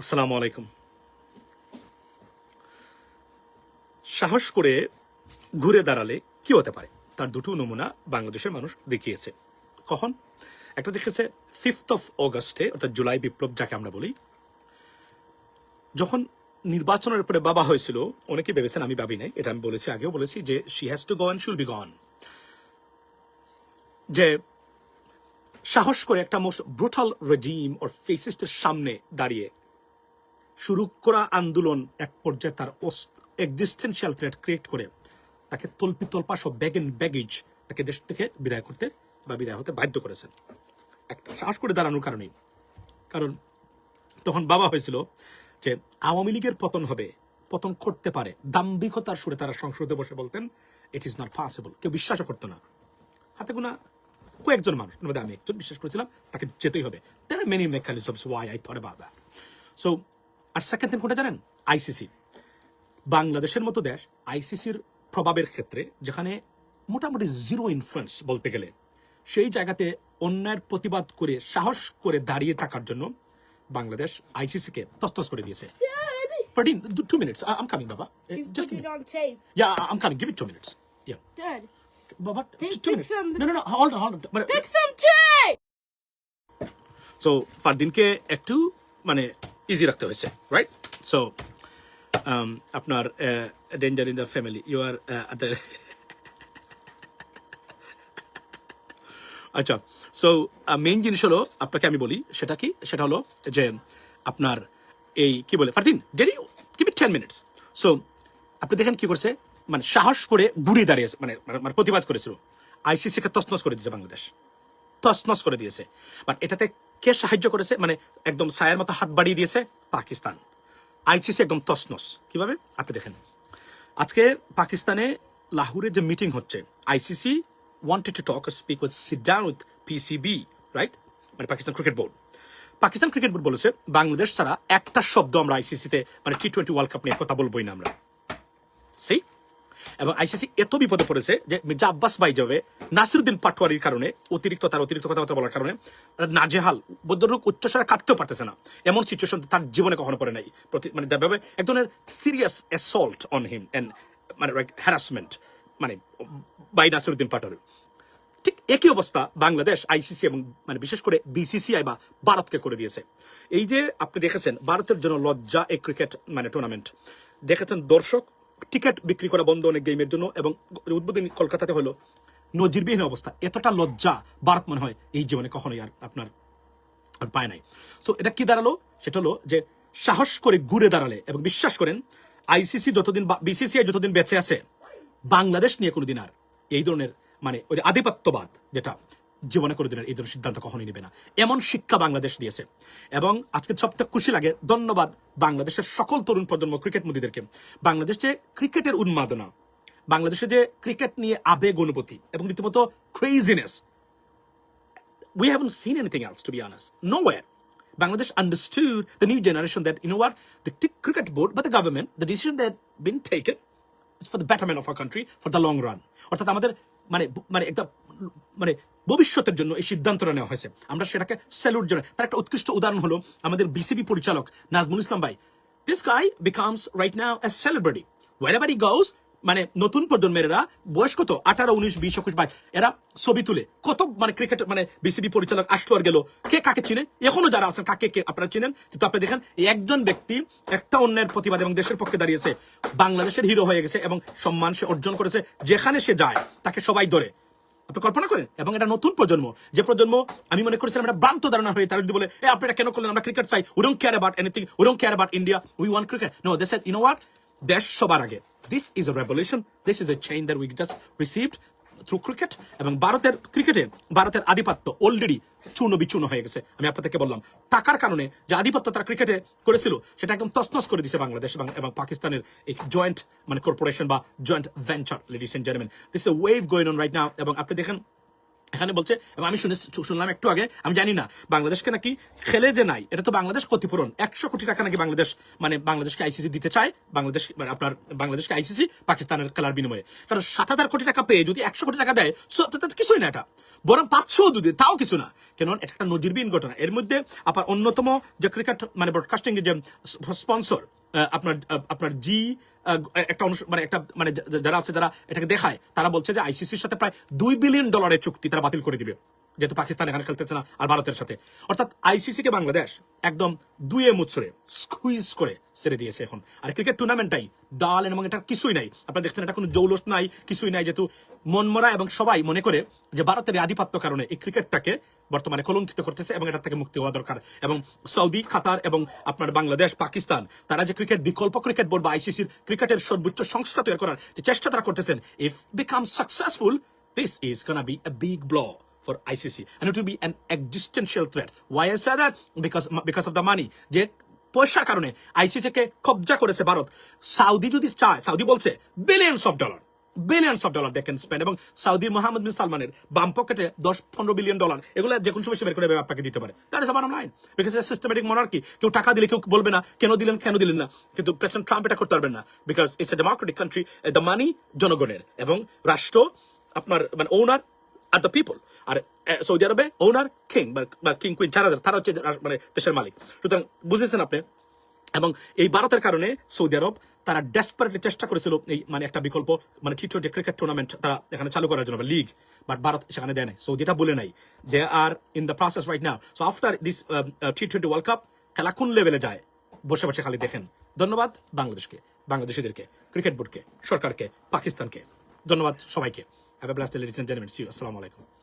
আসসালামু আলাইকুম। সাহস করে ঘুরে দাঁড়ালে কি হতে পারে? তার দুটো নমুনা বাংলাদেশের মানুষ দেখিয়েছে। কখন? একটা দেখেছে ফিফথ অফ অগস্টে অর্থাৎ জুলাই বিপ্লব যাকে আমরা বলি। যখন নির্বাচনের উপরে বাবা হয়েছিল, অনেকে ভেবেছেন আমি ভাবি নাই, এটা আমি বলেছি, আগেও বলেছি যে she has to go and should be gone যে সাহস করে একটা মোস্ট ব্রুটাল রেজিম ওর ফেসিস্টের সামনে দাঁড়িয়ে শুরু করা আন্দোলন এক পর্যায়ে তার এক্সিস্টেন্সিয়াল থ্রেট ক্রিয়েট করে। তাকে তল্পি তল্পা সব ব্যাগ এন্ড ব্যাগেজ তাকে দেশ থেকে বিদায় করতে বা বিদায় হতে বাধ্য করেছেন। একটা সাহস করে দাঁড়ানোর কারণেই। কারণ তখন বাবা হয়েছিল যে আওয়ামী লীগের পতন হবে, পতন করতে পারে। দাম্ভিকতার সুরে তারা সংসদে বসে বলতেন ইট ইজ নট পসিবল কেউ বিশ্বাসও করতো না। হাতে গোনা কয়েকজন মানুষ আমি একজন, বিশ্বাস করেছিলাম, তাকে যেতেই হবে। There many mechanisms why I thought about so R second thing কোনটা জানেন? আইসিসি বাংলাদেশের মতো দেশ আইসিসির প্রভাবের ক্ষেত্রে যেখানে মোটামুটি জিরো ইনফ্লুয়েন্স বলতে গেলে সেই জায়গাতে অন্যায়ের প্রতিবাদ করে সাহস করে দাঁড়িয়ে থাকার জন্য বাংলাদেশ আইসিসিকে তস্তস করে দিয়েছে। একটু মানে ইজি রাখতে হয়েছে রাইট সো আপনার danger in the family you are আচ্ছা সো মেইন জিনিস হলো, আপনাকে আমি বলি, সেটা কি? সেটা হলো যে, আপনার এই, কি বলে, ফারদিন dairy keep it ten minutes so আপনি দেখেন কি করছে? মানে সাহস করে ঘুরে দাঁড়িয়েছে মানে মানে- মানে প্রতিবাদ করেছিল। আইসিসিকে তসনস করে দিয়েছে বাংলাদেশ। তছনছ করে দিয়েছে। বাট এটাতে কে সাহায্য করেছে? মানে একদম সায়ের মতো হাত বাড়িয়ে দিয়েছে পাকিস্তান। আইসিসি একদম তছনছ। কীভাবে? আপনি দেখেন। আজকে পাকিস্তানে লাহোরে যে মিটিং হচ্ছে, ICC wanted to talk speak with sit down with PCB right মানে Pakistan cricket board. Pakistan cricket board বলেছে, বাংলাদেশ ছাড়া একটা শব্দ আমরা আইসিসিতে মানে টি টোয়েন্টি ওয়ার্ল্ড কাপ নিয়ে কথা বলবোই না আমরা। সেই এবং আইসিসি এত বিপদে পড়েছে যে মির্জা আব্বাস বাই যাবে নাসিরুদ্দিন পাটোয়ারির কারণে অতিরিক্ত তার অতিরিক্ত কথাবার্তা বলার কারণে নাজেহাল বৈদ্যুক উচ্চস্বরে কাঁদতেও পারতেছে না। এমন সিচুয়েশন তার জীবনে কখনো পড়ে নাই। মানে দেখাবে এক ধরনের serious assault on him and মানে হ্যারাসমেন্ট মানে বাই নাসিরুদ্দিন পাটোয়ারি। ঠিক একই অবস্থা বাংলাদেশ, আইসিসি এবং মানে বিশেষ করে বিসিসিআই বা ভারতকে করে দিয়েছে। এই যে আপনি দেখেছেন, ভারতের জন্য লজ্জা এই ক্রিকেট মানে টুর্নামেন্ট দেখেছেন দর্শক টিকিট বিক্রি করা বন্ধ অনেক গেমের জন্য এবং উদ্বোধনী কলকাতাতে হলো নজিরবিহীন অবস্থা। এতটা লজ্জা ভারত মনে হয় এই জীবনে কখনোই আর আপনার আর পায় নাই। সো এটা কি দাঁড়াল? সেটা হলো যে সাহস করে ঘুরে দাঁড়ালে এবং বিশ্বাস করেন আইসিসি যতদিন বিসিসিআই যতদিন বেঁচে আছে, বাংলাদেশ নিয়ে কোনোদিন আর এই ধরনের মানে ওই আধিপত্যবাদ যেটা জীবনে করে এই ধরনের সিদ্ধান্ত কখনোই নেবে না এমন শিক্ষা বাংলাদেশ দিয়েছে এবং আজকে সবথেকে খুশি লাগে ধন্যবাদ বাংলাদেশের সকল তরুণ প্রজন্ম ক্রিকেট মোদীদেরকে বাংলাদেশ ক্রিকেটের উন্মাদনা বাংলাদেশে যে ক্রিকেট নিয়ে আবেগ অনুভূতি এবং রীতিমতো craziness we haven't seen anything else, to be honest. Nowhere. Bangladesh understood the new generation that, you know what, the cricket board, but the government, the decision that been taken is for the betterment country for the long run. অর্থাৎ আমাদের মানে মানে একটা মানে ভবিষ্যতের জন্য এই সিদ্ধান্তটা নেওয়া হয়েছে। আমরা সেটাকে স্যালুট জানাই। তার একটা উৎকৃষ্ট উদাহরণ হলো আমাদের বিসিবি পরিচালক নাজমুল ইসলাম ভাই। This guy becomes right now a celebrity wherever goes মানে নতুন প্রজন্মের এরা বয়স কত আঠারো, উনিশ, বিশ, একুশ বাইশ এরা ছবি তুলে। কত মানে ক্রিকেট মানে বিসিবি পরিচালক আসলো আর গেল। কে কাকে চিনে? এখনও যারা আছেন, কাকে কে আপনারা চিনেন? কিন্তু আপনি দেখেন একজন ব্যক্তি একটা অন্যের প্রতিবাদ এবং দেশের পক্ষে দাঁড়িয়েছে। বাংলাদেশের হিরো হয়ে গেছে এবং সম্মান সে অর্জন করেছে। যেখানে সে যায়, তাকে সবাই ধরে। আপনি কল্পনা করেন, এবং এটা নতুন প্রজন্ম। যে প্রজন্ম, আমি মনে করেছিলাম এটা ভ্রান্ত ধারণা হয়ে তারা যদি বলে, এ, আপনি এটা কেন করলেন? আমরা ক্রিকেট চাই। We don't care about anything we don't care about India we want cricket no they said দেশ সবার আগে। This is a revolution this is a chain that we just received through cricket এবং ভারতের ক্রিকেটে ভারতের আধিপত্য already চূর্ণ বিচূর্ণ হয়ে গেছে। আমি আপনাদেরকে বললাম, টাকার কারণে যে আধিপত্য তারা ক্রিকেটে করেছিল, সেটা একদম তসনস করে দিছে বাংলাদেশ এবং এবং পাকিস্তানের এই জয়েন্ট মানে কর্পোরেশন বা joint venture ladies and gentleman this wave going on right now এবং আপনি দেখেন এখানে বলছে, এবং আমি শুনে শুনলাম একটু আগে, আমি জানি না, বাংলাদেশকে নাকি খেলে যে নাই, এটা তো বাংলাদেশ ক্ষতিপূরণ। একশো কোটি টাকা নাকি বাংলাদেশ মানে বাংলাদেশকে আইসিসি দিতে চায়, বাংলাদেশ মানে আপনার, বাংলাদেশকে আইসিসি পাকিস্তানের খেলার বিনিময়ে। কারণ সাত হাজার কোটি টাকা পেয়ে যদি একশো কোটি টাকা দেয় কিছুই না এটা। বরং পাঁচশো যদি, তাও কিছু না। কেন এটা একটা নজিরবিহীন ঘটনা। এর মধ্যে আপনার অন্যতম যে ক্রিকেট মানে ব্রডকাস্টিং যে স্পন্সর আপনার আপনার জি একটা মানে একটা মানে যারা আছে, যারা এটাকে দেখায়, তারা বলছে যে আইসিসির সাথে প্রায় দুই বিলিয়ন ডলারের চুক্তি তারা বাতিল করে দিবে। যেহেতু পাকিস্তান এখানে খেলতেছে না আর ভারতের সাথে। অর্থাৎ আইসিসি কে বাংলাদেশ একদম দুয়ে মুচড়ে স্কুইজ করে ছেড়ে দিয়েছে এখন। আর ক্রিকেট টুর্নামেন্টটাই ডাল এবং এটা কিছুই নাই। আপনারা দেখছেন এটা কোনো জৌলস নাই, কিছুই নাই। যেহেতু মনমরা এবং সবাই মনে করে যে ভারতের আধিপত্য কারণে এই ক্রিকেটটাকে বর্তমানে কলঙ্কিত করতেছে এবং এটা থেকে মুক্তি হওয়া দরকার। এবং সৌদি, কাতার এবং আপনার বাংলাদেশ, পাকিস্তান, তারা যে ক্রিকেট বিকল্প ক্রিকেট বোর্ড বা আইসিসির ক্রিকেটের সর্বোচ্চ সংস্থা তৈরি করার যে চেষ্টা তারা করতেছেন if become successful this is gonna be a big blow for ICC and it will be an existential threat. Why I say that? Because because of the money. যে পয়সার কারণে আইসিসি কবজা করেছে ভারত। সাউদি যদি চায়, সাউদি বলছে billions of dollar billions of dollar দেখেন spend এবং সৌদি মোহাম্মদ বিন সালমানের বাম পকেটে দশ পনেরো বিলিয়ন ডলার এগুলো যে কোনো সময় সে বের করে আপনাকে দিতে পারে। That is borderline because systematic monarchy কেউ টাকা দিলে কেউ বলবে না, কেন দিলেন কেন দিলেন না। কিন্তু প্রেসিডেন্ট ট্রাম্প এটা করতে পারবেন না। Because it's a democratic country the money জনগণের। এবং রাষ্ট্র, আপনার মানে ওনার আর দ্য পিপল আর সৌদি আরবে ওনার কিং বা কিং কুইন যারা তারা হচ্ছে মানে দেশের মালিক। সুতরাং বুঝেছেন আপনি? এবং এই ভারতের কারণে সৌদি আরব তারা ডেসপারেটলি চেষ্টা করেছিল এই মানে একটা বিকল্প মানে টি টোয়েন্টি ক্রিকেট টুর্নামেন্ট তারা এখানে চালু করার জন্য লিগ বাট ভারত সেখানে দেয় নাই। সৌদি এটা বলে নাই। They are in the process right now so after this T twenty world cup খেলা কোন লেভেলে যায়? বসে বসে খালি দেখেন। ধন্যবাদ বাংলাদেশকে, বাংলাদেশিদেরকে ক্রিকেট বোর্ডকে সরকারকে, পাকিস্তানকে। ধন্যবাদ সবাইকে। Have a blast ladies and gentleman see you আসসালামু আলাইকুম